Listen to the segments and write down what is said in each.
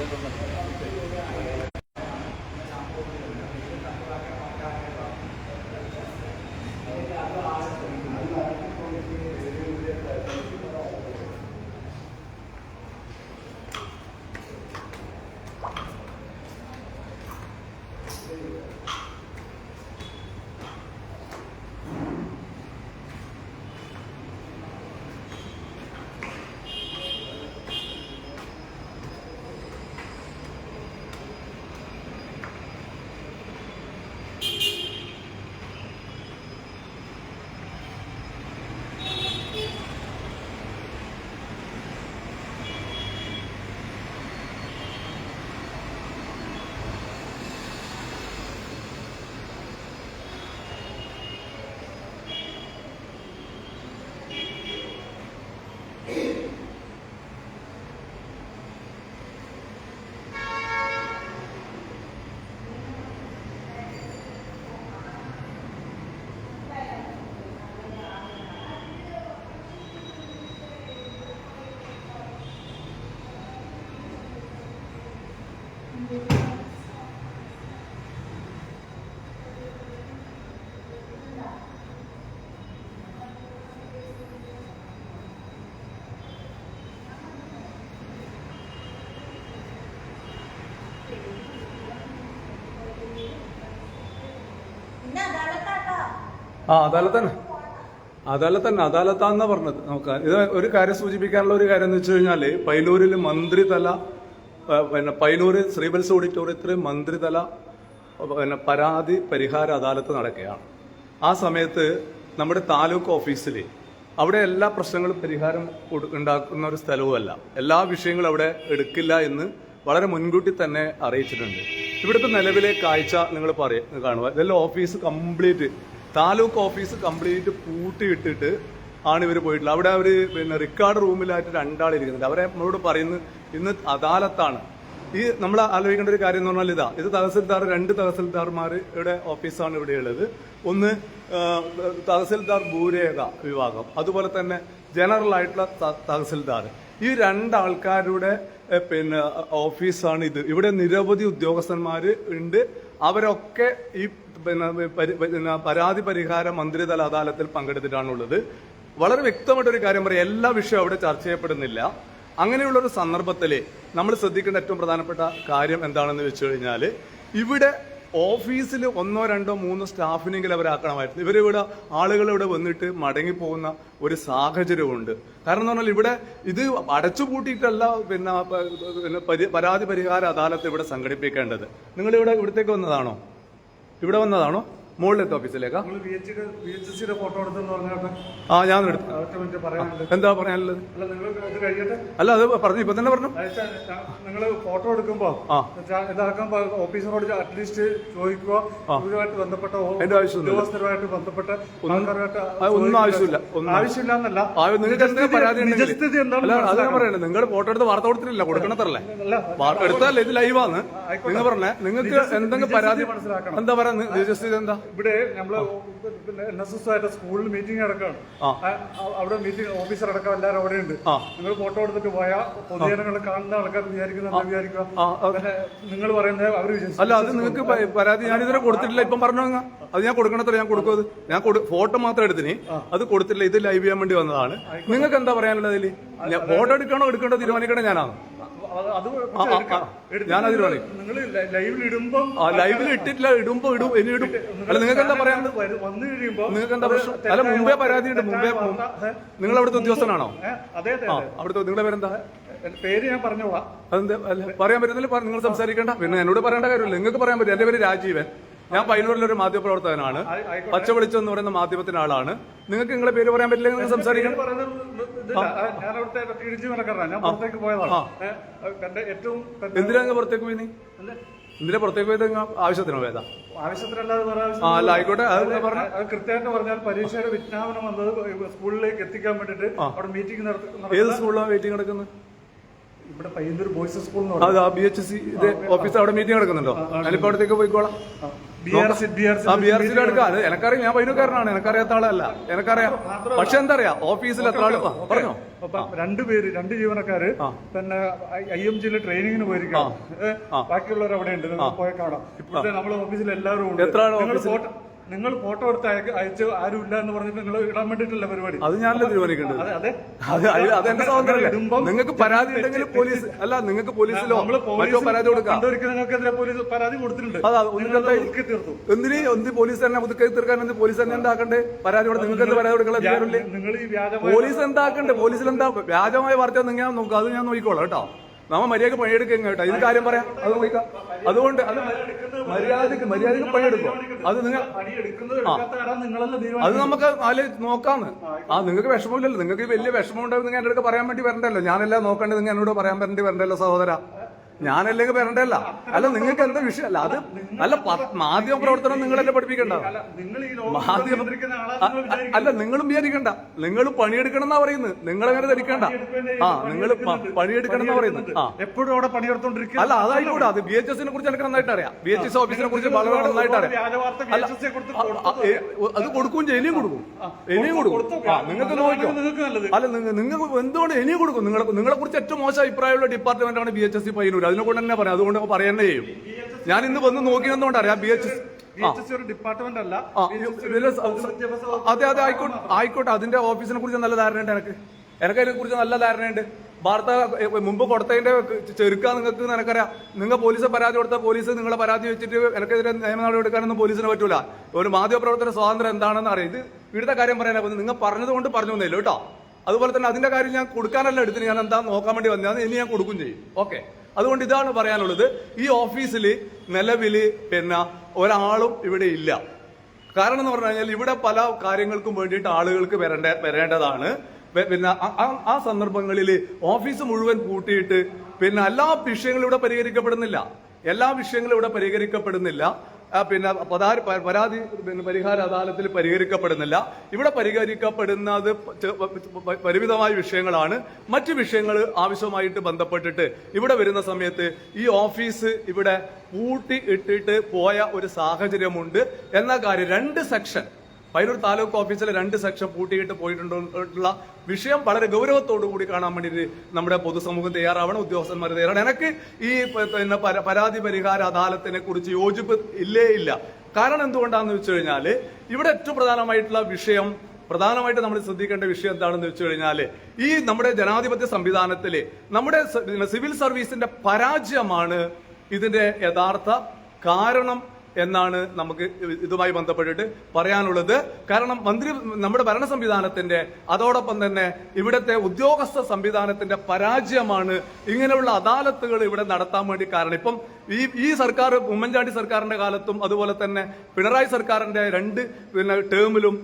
ありがとうございます。ആ അദാലത്ത് തന്നെ അദാലത്ത് തന്നെ അദാലത്താന്നാ പറഞ്ഞത്. നമുക്ക് ഇത് ഒരു കാര്യം സൂചിപ്പിക്കാനുള്ള ഒരു കാര്യം എന്ന് വെച്ച് കഴിഞ്ഞാൽ പൈലൂരിൽ മന്ത്രിതല പിന്നെ പൈനൂരിൽ ശ്രീബൽസ് ഓഡിറ്റോറിയത്തിൽ മന്ത്രിതല പിന്നെ പരാതി പരിഹാര അദാലത്ത് നടക്കുകയാണ്. ആ സമയത്ത് നമ്മുടെ താലൂക്ക് ഓഫീസിൽ അവിടെ എല്ലാ പ്രശ്നങ്ങളും പരിഹാരം ഉണ്ടാക്കുന്ന ഒരു സ്ഥലവുമല്ല. എല്ലാ വിഷയങ്ങളും അവിടെ എടുക്കില്ല എന്ന് വളരെ മുൻകൂട്ടി തന്നെ അറിയിച്ചിട്ടുണ്ട്. ഇവിടുത്തെ നിലവിലെ കാഴ്ച നിങ്ങൾ പറയ കാണുക. ഇതെല്ലാം office complete taluk office complete പൂട്ടിയിട്ടിട്ട് ആണ് ഇവർ പോയിട്ടുള്ളത്. അവിടെ അവർ പിന്നെ റിക്കാർഡ് റൂമിലായിട്ട് രണ്ടാളിരിക്കുന്നുണ്ട് അവരെ നമ്മളോട് പറയുന്നത് ഇന്ന് അദാലത്താണ്. ഈ നമ്മൾ ആലോചിക്കേണ്ട ഒരു കാര്യം എന്ന് പറഞ്ഞാൽ ഇതാ. ഇത് തഹസിൽദാർ രണ്ട് തഹസിൽദാർമാരുടെ ഓഫീസാണ് ഇവിടെ ഉള്ളത്. ഒന്ന് തഹസിൽദാർ ഭൂരേഖ വിഭാഗം. അതുപോലെ തന്നെ ജനറൽ ആയിട്ടുള്ള തഹസിൽദാർ. ഈ രണ്ടാൾക്കാരുടെ പിന്നെ ഓഫീസാണ് ഇത്. ഇവിടെ നിരവധി ഉദ്യോഗസ്ഥന്മാർ ഉണ്ട്. അവരൊക്കെ ഈ പിന്നെ പരാതി പരിഹാര മന്ത്രിതല അദാലത്തിൽ പങ്കെടുത്തിട്ടാണുള്ളത്. വളരെ വ്യക്തമായിട്ട് ഒരു കാര്യം പറയാം. എല്ലാ വിഷയവും അവിടെ ചർച്ച ചെയ്യപ്പെടുന്നില്ല. അങ്ങനെയുള്ള ഒരു സന്ദർഭത്തിൽ നമ്മൾ ശ്രദ്ധിക്കേണ്ട ഏറ്റവും പ്രധാനപ്പെട്ട കാര്യം എന്താണെന്ന് വെച്ച് കഴിഞ്ഞാൽ ഇവിടെ ഓഫീസിൽ ഒന്നോ രണ്ടോ മൂന്നോ സ്റ്റാഫിനെങ്കിലും അവരാക്കണമായിരുന്നു ഇവരിവിടെ ആളുകൾ ഇവിടെ വന്നിട്ട് മടങ്ങിപ്പോകുന്ന ഒരു സാഹചര്യമുണ്ട് കാരണം എന്ന് പറഞ്ഞാൽ ഇവിടെ ഇത് അടച്ചുപൂട്ടിയിട്ടല്ല പിന്നെ പരാതി പരിഹാര അദാലത്ത് ഇവിടെ സംഘടിപ്പിക്കേണ്ടത്. നിങ്ങൾ ഇവിടെ ഇവിടത്തേക്ക് വന്നതാണോ? ഇവിടെ വന്നതാണോ? മുകളിലത്തെ ഓഫീസിലേക്കാ ആ. ഞാൻ എടുത്തു. എന്താ പറയാനുള്ളത്? അല്ല അത് പറഞ്ഞു ഇപ്പൊ തന്നെ പറഞ്ഞു. നിങ്ങൾ ഫോട്ടോ എടുക്കുമ്പോ ഇതാക്കുമ്പോ ഓഫീസറോട് അറ്റ്ലീസ്റ്റ് ചോദിക്കുക. ബന്ധപ്പെട്ട. ഉദ്യോഗസ്ഥരുമായിട്ട് ബന്ധപ്പെട്ട ഒന്നും. ആവശ്യമില്ല. ആവശ്യമില്ല. എന്നല്ല നിങ്ങൾക്ക് എന്തെങ്കിലും പരാതി അല്ല അത് ഞാൻ. പറയണേ നിങ്ങൾ ഫോട്ടോ എടുത്ത് വാർത്ത കൊടുത്തിട്ടില്ല വാർത്ത എടുത്തല്ലേ ഇത് ലൈവാണ് നിങ്ങൾ പറഞ്ഞേ നിങ്ങൾക്ക് എന്തെങ്കിലും പരാതി മനസ്സിലാക്കണം. എന്താ പറയാ നിജസ്ഥിതി എന്താ? ഇവിടെ നമ്മൾ പിന്നെ എൻ എസ് എസ് ആയിട്ട് സ്കൂളിൽ മീറ്റിംഗ് നടക്കാണ് അവിടെ മീറ്റിംഗ് ഓഫീസർ അടക്കം എല്ലാവരും അവിടെ ഉണ്ട് നിങ്ങൾ ഫോട്ടോ എടുത്തിട്ട് പോയാൽ പൊതുജനങ്ങൾ കാണുന്ന ആൾക്കാർ വിചാരിക്കുന്ന എന്താ വിചാരിക്കുക. പിന്നെ നിങ്ങൾ പറയുന്നത് അവർ അല്ല അത് നിങ്ങൾക്ക് പരാതി ഞാൻ ഇതുവരെ കൊടുത്തിട്ടില്ല. ഇപ്പം പറഞ്ഞു. അത് ഞാൻ കൊടുക്കണത്ര ഞാൻ കൊടുക്കും. അത് ഞാൻ ഫോട്ടോ മാത്രം എടുത്തിന്. അത് കൊടുത്തില്ല ഇത് ലൈവ് ചെയ്യാൻ വേണ്ടി വന്നതാണ്. നിങ്ങൾക്ക് എന്താ പറയാനുള്ളത് അതിൽ ഫോട്ടോ എടുക്കണോ എടുക്കണ്ടോ തീരുമാനിക്കണോ ഞാനാണ്. തീരുമാനിക്കും. നിങ്ങൾ ലൈവിൽ ഇടുമ്പോ ഇട്ടിട്ടില്ല. ഇടുമ്പോ ഇടും. ഇനി ഇടും. അല്ല നിങ്ങൾക്ക് എന്താ പറയാൻ വന്നു കഴിയുമ്പോ നിങ്ങൾക്ക് എന്താ പ്രശ്നം? അല്ല മുമ്പേ പരാതി പരാതിയുണ്ട് മുമ്പേ? നിങ്ങൾ അവിടുത്തെ ഉദ്യോഗസ്ഥനാണോ? അതെ. അവിടുത്തെ നിങ്ങളുടെ പേരെന്താ? പേര് ഞാൻ പറഞ്ഞോളാം. അതെന്താ? അല്ല പറയാൻ പറ്റുന്നില്ല നിങ്ങൾ സംസാരിക്കേണ്ട. പിന്നെ എന്നോട് പറയേണ്ട കാര്യമില്ല. നിങ്ങൾക്ക് പറയാൻ പറ്റും എന്റെ പേര് രാജീവൻ. ഞാൻ പൈനൂരിലെ ഒരു മാധ്യമപ്രവർത്തകനാണ്. പച്ചവെളിച്ചം പച്ച വെളിച്ചം എന്ന് പറയുന്ന മാധ്യമത്തിന്റെ ആളാണ്. നിങ്ങൾക്ക് നിങ്ങളെ പേര് പറയാൻ പറ്റില്ല നിങ്ങൾ സംസാരിക്കണം. എന്തിനാ പുറത്തേക്ക് പോയി നീ? എന്ത്? എന്തിനാ പുറത്തേക്ക് പോയത്? ആവശ്യത്തിനോ പോയതാ ആവശ്യത്തിനല്ലാതെ വേറെ ആയിക്കോട്ടെ അത് കൃത്യമായിട്ട് പറഞ്ഞാൽ പരീക്ഷയുടെ വിജ്ഞാപനം വന്നത് സ്കൂളിലേക്ക് എത്തിക്കാൻ വേണ്ടിട്ട് അവിടെ മീറ്റിംഗ് നടത്തുന്നത് ഏത് സ്കൂളിലാണ് മീറ്റിംഗ് നടക്കുന്നത്? ഇവിടെ പയ്യന്നൂർ ബോയ്സ് സ്കൂൾ അത് ആ ബി എച്ച് സി ഇത് ഓഫീസ് അവിടെ മീറ്റിംഗ് നടക്കുന്നുണ്ടോ? ഞാനിപ്പോ അവിടത്തേക്ക് പോയിക്കോളാം. B R C B R ആ ബി ആർ സിയുടെ അടുക്ക അത് എനക്കറിയാം. ഞാൻ പൈനക്കാരനാണ് എനക്കറിയാത്ത ആളല്ല. എനക്കറിയാം. പക്ഷെ എന്താ അറിയാം ഓഫീസിൽ എത്ര ആൾ? ആ, പറഞ്ഞോ. രണ്ടുപേര് രണ്ട് ജീവനക്കാര് പിന്നെ ഐ എം ജിയിലെ ട്രെയിനിങ്ങിന് പോയിരിക്കാം ബാക്കിയുള്ളവർ അവിടെ ഉണ്ട് നിങ്ങൾ പോയ കാണാം. ഇപ്പോഴത്തെ നമ്മളെ ഓഫീസിൽ എല്ലാവരും ഉണ്ട്. എത്ര ആൾ നിങ്ങൾ നിങ്ങൾ ഫോട്ടോ എടുത്ത് അയച്ചു ആരും ഇല്ല എന്ന് പറഞ്ഞിട്ട് നിങ്ങൾ ഇടാൻ വേണ്ടിട്ടുള്ള പരിപാടി? അത് ഞാനല്ല തീരുമാനിക്കേണ്ടത്? അതെ അതെ. അത് അത് അതെന്റെ നിങ്ങൾക്ക് പരാതി ഉണ്ടെങ്കിൽ പോലീസ് അല്ല നിങ്ങൾക്ക് പോലീസിലോ മറ്റോ പരാതി കൊടുക്കാം. നിങ്ങൾക്കെതിരെ പോലീസ് പരാതി കൊടുത്തിട്ടുണ്ട്. എന്തിന് എന്ത് പോലീസ് തന്നെ ഒതുക്കി തീർക്കാൻ എന്ത് പോലീസ് തന്നെ എന്താക്കണ്ടേ? പരാതി കൊടുത്ത് നിങ്ങൾക്ക് എന്ത് പരാതി കൊടുക്കാൻ നിങ്ങൾ പോലീസ് എന്താക്കണ്ടേ? പോലീസിൽ എന്താ വ്യാജമായ വാർത്ത നിങ്ങൾ നോക്കുക അത് ഞാൻ നോക്കിക്കോളാം കേട്ടോ. നമ്മ മര്യാദയ്ക്ക് പണിയെടുക്കുക കേട്ടോ. ഇത് കാര്യം പറയാം. അത് നോക്കാം. അതുകൊണ്ട് അത് മര്യാദയ്ക്ക് മര്യാദയ്ക്ക് പണിയെടുക്കും. അത് നിങ്ങൾ അത് നമുക്ക് അതിൽ നോക്കാന്ന്. ആ നിങ്ങൾക്ക് വിഷമമില്ലല്ലോ. നിങ്ങൾക്ക് വലിയ വിഷമം ഉണ്ടാവും നിങ്ങൾ എന്റെ അടുത്ത് പറയാൻ വേണ്ടി വരണ്ടല്ലോ. ഞാനെല്ലാം നോക്കേണ്ടത് നിങ്ങൾ എന്നോട് പറയാൻ വേണ്ടി വരണ്ടല്ലോ സഹോദര. ഞാനല്ലെങ്കിൽ വരണ്ടല്ല. അല്ല നിങ്ങൾക്ക് എന്താ വിഷയമല്ല അത് അല്ല മാധ്യമ പ്രവർത്തനം നിങ്ങളല്ലേ പഠിപ്പിക്കണ്ട. മാധ്യമ അല്ല നിങ്ങളും വിചാരിക്കണ്ട. നിങ്ങൾ പണിയെടുക്കണം എന്നാ പറയുന്നത്. നിങ്ങൾ അങ്ങനെ ധരിക്കണ്ട ആ നിങ്ങൾ പണിയെടുക്കണം എന്നാ പറയുന്നത്. ആ. എപ്പോഴും അവിടെ പണിയെടുത്തോണ്ടിരിക്കും അല്ല അതായിക്കോട്ടെ അത് ബി എച്ച് എസിനെ കുറിച്ച് എനിക്ക് നന്നായിട്ട് അറിയാം. ബി എച്ച് എസ് ഓഫീസിനെ കുറിച്ച് വളരെ നന്നായിട്ട് അറിയാം. അത് കൊടുക്കും ഇനിയും കൊടുക്കും. ഇനിയും കൊടുക്കും. നിങ്ങൾക്ക് നല്ലത്. അല്ല നിങ്ങൾ നിങ്ങൾക്ക് എന്തുകൊണ്ട് ഇനിയും കൊടുക്കും? നിങ്ങളെ നിങ്ങളെ കുറിച്ച് ഏറ്റവും മോശം അഭിപ്രായമുള്ള ഡിപ്പാർട്ട്മെന്റ് ആണ് B H S C Payyanur അതിനെ കൊണ്ട് തന്നെ പറയാം. അതുകൊണ്ട് പറയുന്നേ ചെയ്യും ഞാൻ ഇന്ന് വന്ന് നോക്കിയെന്നുകൊണ്ട് അറിയാം ബി എച്ച് ഡിപ്പാർട്ട്മെന്റ് അല്ല. അതെ അതെ ആയിക്കോട്ടെ ആയിക്കോട്ടെ. അതിന്റെ ഓഫീസിനെ കുറിച്ച് നല്ല ധാരണയുണ്ട് എനിക്ക്. എനിക്ക് അതിനെ കുറിച്ച് നല്ല ധാരണയുണ്ട്. വാർത്ത മുമ്പ് കൊടുത്തതിന്റെ ചെറുക്കാൻ നിങ്ങൾക്ക് നിനക്കറിയാം. നിങ്ങൾ പോലീസ് പരാതി കൊടുത്ത പോലീസ് നിങ്ങളെ പരാതി വെച്ചിട്ട് എനിക്കെതിരെ നിയമ നടപടി എടുക്കാനൊന്നും പോലീസിന് പറ്റൂല. ഒരു മാധ്യമപ്രവർത്തന സ്വാതന്ത്ര്യം എന്താണെന്ന് അറിയാം. ഇത് ഇവിടുത്തെ കാര്യം പറയാനാ നിങ്ങൾ പറഞ്ഞത് കൊണ്ട് പറഞ്ഞു തന്നില്ല കേട്ടോ. അതുപോലെ തന്നെ അതിന്റെ കാര്യം ഞാൻ കൊടുക്കാനല്ല എടുത്തിന്. ഞാൻ എന്താ നോക്കാൻ വേണ്ടി വന്നത് ഇനി ഞാൻ കൊടുക്കും ചെയ്യും. ഓക്കെ. അതുകൊണ്ട് ഇതാണ് പറയാനുള്ളത്. ഈ ഓഫീസിൽ നിലവിൽ പിന്നെ ഒരാളും ഇവിടെ ഇല്ല. കാരണം എന്ന് പറഞ്ഞു കഴിഞ്ഞാൽ ഇവിടെ പല കാര്യങ്ങൾക്കും വേണ്ടിയിട്ട് ആളുകൾക്ക് വരേണ്ട വരേണ്ടതാണ്. പിന്നെ ആ- സന്ദർഭങ്ങളിൽ ഓഫീസ് മുഴുവൻ കൂട്ടിയിട്ട് പിന്നെ എല്ലാ വിഷയങ്ങളും ഇവിടെ പരിഹരിക്കപ്പെടുന്നില്ല. എല്ലാ വിഷയങ്ങളും ഇവിടെ പരിഹരിക്കപ്പെടുന്നില്ല. പിന്നെ പരാതി പരിഹാര അദാലത്തിൽ പരിഹരിക്കപ്പെടുന്നില്ല. ഇവിടെ പരിഹരിക്കപ്പെടുന്നത് പരിമിതമായ വിഷയങ്ങളാണ്. മറ്റ് വിഷയങ്ങൾ ആവശ്യമായിട്ട് ബന്ധപ്പെട്ടിട്ട് ഇവിടെ വരുന്ന സമയത്ത് ഈ ഓഫീസ് ഇവിടെ പൂട്ടി ഇട്ടിട്ട് പോയ ഒരു സാഹചര്യമുണ്ട്. എന്ന കാര്യം രണ്ട് സെക്ഷൻ പൈനൂർ താലൂക്ക് ഓഫീസിലെ രണ്ട് സെക്ഷൻ പൂട്ടിയിട്ട് പോയിട്ടുള്ള വിഷയം വളരെ ഗൗരവത്തോടു കൂടി കാണാൻ വേണ്ടിയിട്ട് നമ്മുടെ പൊതുസമൂഹം തയ്യാറാവണം ഉദ്യോഗസ്ഥന്മാർ തയ്യാറാണ് എനിക്ക് ഈ പിന്നെ പരാതി പരിഹാര അദാലത്തിനെ കുറിച്ച് യോജിപ്പ് ഇല്ലേ ഇല്ല. കാരണം എന്തുകൊണ്ടാണെന്ന് വെച്ച് കഴിഞ്ഞാൽ ഇവിടെ ഏറ്റവും പ്രധാനമായിട്ടുള്ള വിഷയം പ്രധാനമായിട്ട് നമ്മൾ ശ്രദ്ധിക്കേണ്ട വിഷയം എന്താണെന്ന് വെച്ച് കഴിഞ്ഞാൽ ഈ നമ്മുടെ ജനാധിപത്യ സംവിധാനത്തിൽ നമ്മുടെ സിവിൽ സർവീസിന്റെ പരാജയമാണ് ഇതിന്റെ യഥാർത്ഥ കാരണം. എന്നാണ് നമുക്ക് ഇതുമായി ബന്ധപ്പെട്ടിട്ട് പറയാനുള്ളത്. കാരണം മന്ത്രി നമ്മുടെ ഭരണ സംവിധാനത്തിന്റെ അതോടൊപ്പം തന്നെ ഇവിടുത്തെ ഉദ്യോഗസ്ഥ സംവിധാനത്തിന്റെ പരാജയമാണ് ഇങ്ങനെയുള്ള അദാലത്തുകൾ ഇവിടെ നടത്താൻ വേണ്ടി കാരണം. ഇപ്പം ഈ ഈ സർക്കാർ ഉമ്മൻചാണ്ടി സർക്കാരിന്റെ കാലത്തും അതുപോലെ തന്നെ പിണറായി സർക്കാരിന്റെ രണ്ട് പിന്നെ ടേമിലും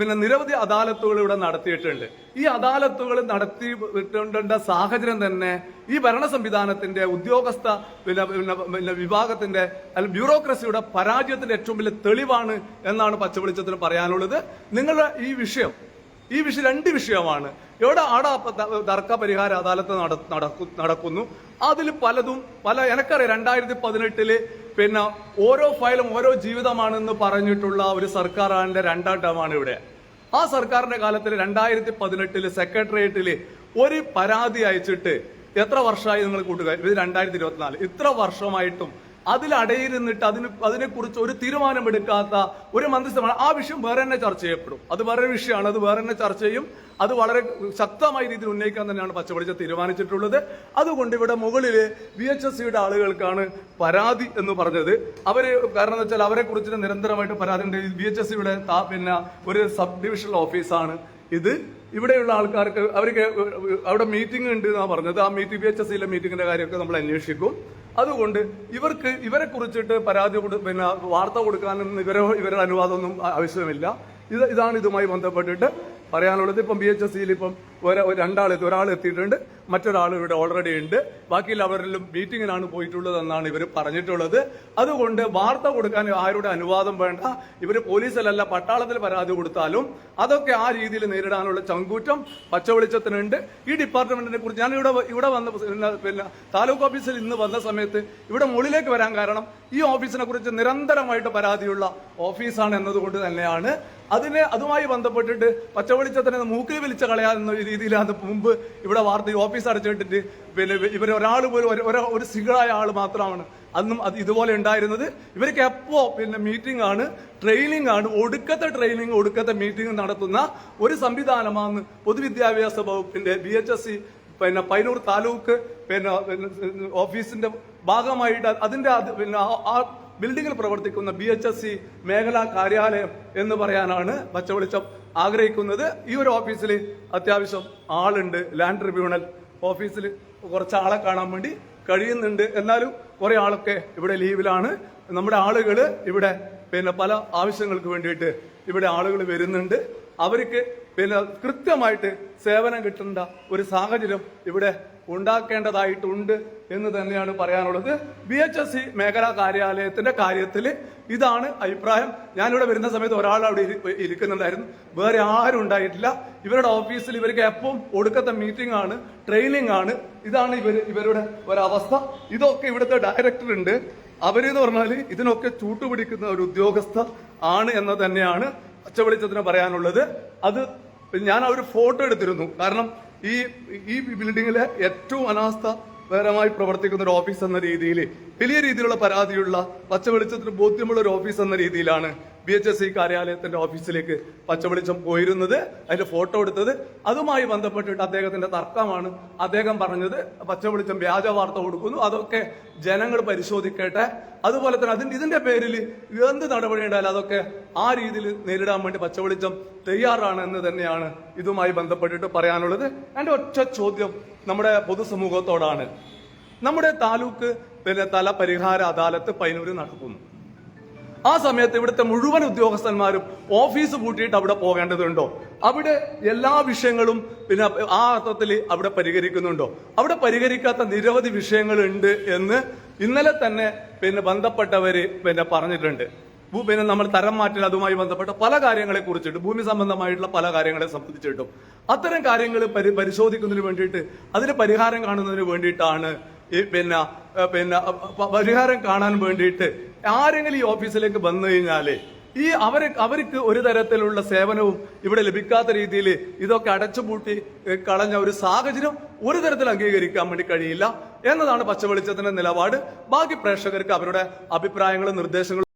പിന്നെ നിരവധി അദാലത്തുകൾ ഇവിടെ നടത്തിയിട്ടുണ്ട്. ഈ അദാലത്തുകൾ നടത്തി വിട്ടേണ്ട സാഹചര്യം തന്നെ ഈ ഭരണ സംവിധാനത്തിന്റെ ഉദ്യോഗസ്ഥ പിന്നെ വിഭാഗത്തിന്റെ ബ്യൂറോക്രസിയുടെ പരാജയത്തിന്റെ ഏറ്റവും വലിയ തെളിവാണ് എന്നാണ് പച്ചവെളിച്ചത്തിന് പറയാനുള്ളത്. നിങ്ങളുടെ ഈ വിഷയം ഈ വിഷയം രണ്ട് വിഷയമാണ്. എവിടെ ആട തർക്ക പരിഹാര അദാലത്ത് നടക്കുന്നു. അതിൽ പലതും പല എനക്കറിയാം രണ്ടായിരത്തി പതിനെട്ടിൽ പിന്നെ ഓരോ ഫയലും ഓരോ ജീവിതമാണെന്ന് പറഞ്ഞിട്ടുള്ള ഒരു സർക്കാരിന്റെ രണ്ടാം ടേമാണ് ഇവിടെ. ആ സർക്കാരിന്റെ കാലത്തിൽ രണ്ടായിരത്തി പതിനെട്ടിൽ സെക്രട്ടേറിയറ്റിൽ ഒരു പരാതി അയച്ചിട്ട് എത്ര വർഷമായി നിങ്ങൾ കൂട്ടുകാർ? ഇത് രണ്ടായിരത്തി ഇരുപത്തിനാല് ഇത്ര വർഷമായിട്ടും അതിൽ അടയിരുന്നിട്ട് അതിന് അതിനെക്കുറിച്ച് ഒരു തീരുമാനമെടുക്കാത്ത ഒരു മന്ത്രിസഭ ആ വിഷയം വേറെ തന്നെ ചർച്ച ചെയ്യപ്പെടും. അത് വേറെ വിഷയമാണ്. അത് വേറെ തന്നെ ചർച്ച ചെയ്യും. അത് വളരെ ശക്തമായ രീതിയിൽ ഉന്നയിക്കാൻ തന്നെയാണ് പച്ചപടിച്ച തീരുമാനിച്ചിട്ടുള്ളത്. അതുകൊണ്ട് ഇവിടെ മുകളിൽ വി എച്ച് എസ് സിയുടെ ആളുകൾക്കാണ് പരാതി എന്ന് പറഞ്ഞത്. അവർ കാരണം എന്ന് വെച്ചാൽ അവരെ കുറിച്ച് നിരന്തരമായിട്ട് പരാതി ഉണ്ട്. വി എച്ച് എസ് സിയുടെ പിന്നെ ഒരു സബ് ഡിവിഷണൽ ഓഫീസാണ് ഇത്. ഇവിടെയുള്ള ആൾക്കാർക്ക് അവർക്ക് അവിടെ മീറ്റിംഗ് ഉണ്ട് എന്നാണ് പറഞ്ഞത്. ആ മീറ്റിംഗ് ബി എച്ച് എസ് സിയിലെ മീറ്റിംഗിന്റെ കാര്യമൊക്കെ നമ്മൾ അന്വേഷിക്കും. അതുകൊണ്ട് ഇവർക്ക് ഇവരെ കുറിച്ചിട്ട് പരാതി പിന്നെ വാർത്ത കൊടുക്കാനൊന്നും ഇവരെ ഇവരുടെ അനുവാദമൊന്നും ആവശ്യമില്ല. ഇത് ഇതാണ് ഇതുമായി ബന്ധപ്പെട്ടിട്ട് പറയാനുള്ളത്. ഇപ്പം ബി എച്ച് എസ് സിയിൽ ഇപ്പം രണ്ടാളെത്തി ഒരാൾ എത്തിയിട്ടുണ്ട്. മറ്റൊരാൾ ഇവിടെ ഓൾറെഡി ഉണ്ട്. ബാക്കിയുള്ളവരിലും മീറ്റിങ്ങിനാണ് പോയിട്ടുള്ളതെന്നാണ് ഇവർ പറഞ്ഞിട്ടുള്ളത്. അതുകൊണ്ട് വാർത്ത കൊടുക്കാൻ ആരുടെ അനുവാദം വേണ്ട. ഇവർ പോലീസിലല്ല പട്ടാളത്തിൽ പരാതി കൊടുത്താലും അതൊക്കെ ആ രീതിയിൽ നേരിടാനുള്ള ചങ്കൂറ്റം പച്ചവെളിച്ചത്തിനുണ്ട്. ഈ ഡിപ്പാർട്ട്മെന്റിനെ കുറിച്ച് ഞാൻ ഇവിടെ ഇവിടെ വന്ന പിന്നെ താലൂക്ക് ഓഫീസിൽ ഇന്ന് വന്ന സമയത്ത് ഇവിടെ മുകളിലേക്ക് വരാൻ കാരണം ഈ ഓഫീസിനെ കുറിച്ച് നിരന്തരമായിട്ട് പരാതിയുള്ള ഓഫീസാണ് എന്നതുകൊണ്ട് തന്നെയാണ്. അതിനെ അതുമായി ബന്ധപ്പെട്ടിട്ട് പച്ചവെളിച്ചത്തിനെ മൂക്കിൽ വിളിച്ച കളയാവുന്ന രീതിയിലാണ് മുമ്പ് ഇവിടെ വാർത്ത ഓഫീസ് അടച്ചിട്ടിട്ട് പിന്നെ ഇവർ ഒരാൾ പോലും ഒരു- സിംഗിളായ ആൾ മാത്രമാണ്. അന്നും അത് ഇതുപോലെ ഉണ്ടായിരുന്നത്. ഇവർക്ക് എപ്പോ പിന്നെ മീറ്റിംഗ് ആണ് ട്രെയിനിങ് ആണ് ഒടുക്കത്തെ ട്രെയിനിങ് ഒടുക്കത്തെ മീറ്റിംഗ് നടത്തുന്ന ഒരു സംവിധാനമാണ് പൊതുവിദ്യാഭ്യാസ വകുപ്പിന്റെ ബി എച്ച് എസ് സി പിന്നെ പൈനൂർ താലൂക്ക് പിന്നെ ഓഫീസിന്റെ ഭാഗമായിട്ട് അതിന്റെ പിന്നെ ആ ബിൽഡിംഗിൽ പ്രവർത്തിക്കുന്ന ബി എച്ച് എസ് സി മേഖലാ കാര്യാലയം എന്ന് പറയാനാണ് പച്ചവെളിച്ചം ആഗ്രഹിക്കുന്നത്. ഈ ഒരു ഓഫീസിൽ അത്യാവശ്യം ആളുണ്ട്. ലാൻഡ് ട്രിബ്യൂണൽ ഓഫീസിൽ കുറച്ച് ആളെ കാണാൻ വേണ്ടി കഴിയുന്നുണ്ട്. എന്നാലും കുറേ ആളൊക്കെ ഇവിടെ ലീവിലാണ്. നമ്മുടെ ആളുകൾ ഇവിടെ പിന്നെ പല ആവശ്യങ്ങൾക്ക് വേണ്ടിയിട്ട് ഇവിടെ ആളുകൾ വരുന്നുണ്ട്. അവർക്ക് പിന്നെ കൃത്യമായിട്ട് സേവനം കിട്ടേണ്ട ഒരു സാഹചര്യം ഇവിടെ ഉണ്ടാക്കേണ്ടതായിട്ടുണ്ട് എന്ന് തന്നെയാണ് പറയാനുള്ളത്. ബി എച്ച് എസ് സി മേഖലാ കാര്യാലയത്തിന്റെ കാര്യത്തിൽ ഇതാണ് അഭിപ്രായം. ഞാനിവിടെ വരുന്ന സമയത്ത് ഒരാൾ അവിടെ ഇരി- ഇരിക്കുന്നുണ്ടായിരുന്നു. വേറെ ആരും ഉണ്ടായിട്ടില്ല. ഇവരുടെ ഓഫീസിൽ ഇവർക്ക് എപ്പം ഒടുക്കത്തെ മീറ്റിംഗ് ആണ് ട്രെയിനിങ് ആണ്. ഇതാണ് ഇവർ ഇവരുടെ ഒരവസ്ഥ. ഇതൊക്കെ ഇവിടുത്തെ ഡയറക്ടർ ഉണ്ട്. അവരെന്ന് പറഞ്ഞാൽ ഇതിനൊക്കെ ചൂട്ടുപിടിക്കുന്ന ഒരു ഉദ്യോഗസ്ഥ ആണ് എന്ന് തന്നെയാണ് പച്ചവെളിച്ചത്തിന് പറയാനുള്ളത്. അത് ഞാൻ ആ ഒരു ഫോട്ടോ എടുത്തിരുന്നു. കാരണം ഈ ഈ ബിൽഡിങ്ങിലെ ഏറ്റവും അനാസ്ഥ പരമായി പ്രവർത്തിക്കുന്ന ഒരു ഓഫീസ് എന്ന രീതിയിൽ വലിയ രീതിയിലുള്ള പരാതിയുള്ള പച്ചവെളിച്ചത്തിന് ബോധ്യമുള്ള ഒരു ഓഫീസ് എന്ന രീതിയിലാണ് ബി എച്ച് എസ് സി കാര്യാലയത്തിന്റെ ഓഫീസിലേക്ക് പച്ചവെളിച്ചം പോയിരുന്നത് അതിന്റെ ഫോട്ടോ എടുത്തത്. അതുമായി ബന്ധപ്പെട്ടിട്ട് അദ്ദേഹത്തിന്റെ തർക്കമാണ്. അദ്ദേഹം പറഞ്ഞത് പച്ചവെളിച്ചം വ്യാജ വാർത്ത കൊടുക്കുന്നു അതൊക്കെ ജനങ്ങൾ പരിശോധിക്കട്ടെ. അതുപോലെ തന്നെ അതിന്റെ ഇതിന്റെ പേരിൽ എന്ത് നടപടി ഉണ്ടായാലും അതൊക്കെ ആ രീതിയിൽ നേരിടാൻ വേണ്ടി പച്ചവെളിച്ചം തയ്യാറാണ് എന്ന് തന്നെയാണ് ഇതുമായി ബന്ധപ്പെട്ടിട്ട് പറയാനുള്ളത്. എന്റെ ഒറ്റ ചോദ്യം നമ്മുടെ പൊതുസമൂഹത്തോടാണ്. നമ്മുടെ താലൂക്ക് പിന്നെ തല പരിഹാര അദാലത്ത് പൈനൂര് നടക്കുന്നു. ആ സമയത്ത് ഇവിടുത്തെ മുഴുവൻ ഉദ്യോഗസ്ഥന്മാരും ഓഫീസ് പൂട്ടിയിട്ട് അവിടെ പോകേണ്ടതുണ്ടോ? അവിടെ എല്ലാ വിഷയങ്ങളും പിന്നെ ആ അർത്ഥത്തിൽ അവിടെ പരിഹരിക്കുന്നുണ്ടോ? അവിടെ പരിഹരിക്കാത്ത നിരവധി വിഷയങ്ങളുണ്ട് എന്ന് ഇന്നലെ തന്നെ പിന്നെ ബന്ധപ്പെട്ടവര് പിന്നെ പറഞ്ഞിട്ടുണ്ട്. പിന്നെ നമ്മൾ തരം മാറ്റൽ അതുമായി ബന്ധപ്പെട്ട പല കാര്യങ്ങളെ കുറിച്ചിട്ട് ഭൂമി സംബന്ധമായിട്ടുള്ള പല കാര്യങ്ങളെ സംബന്ധിച്ചിട്ടും. അത്തരം കാര്യങ്ങൾ പരി പരിശോധിക്കുന്നതിന് വേണ്ടിയിട്ട് അതിന് പരിഹാരം കാണുന്നതിന് വേണ്ടിയിട്ടാണ് ഈ പിന്നെ പിന്നെ പരിഹാരം കാണാൻ വേണ്ടിയിട്ട് ആരെങ്കിലും ഈ ഓഫീസിലേക്ക് വന്നു കഴിഞ്ഞാൽ ഈ അവർ അവർക്ക് ഒരു തരത്തിലുള്ള സേവനവും ഇവിടെ ലഭിക്കാത്ത രീതിയിൽ ഇതൊക്കെ അടച്ചുപൂട്ടി കളഞ്ഞ ഒരു സാഹചര്യം ഒരു തരത്തിൽ അംഗീകരിക്കാൻ വേണ്ടി കഴിയില്ല എന്നതാണ് പച്ചവെളിച്ചത്തിന്റെ നിലപാട്. ബാക്കി പ്രേക്ഷകർക്ക് അവരുടെ അഭിപ്രായങ്ങളും നിർദ്ദേശങ്ങളും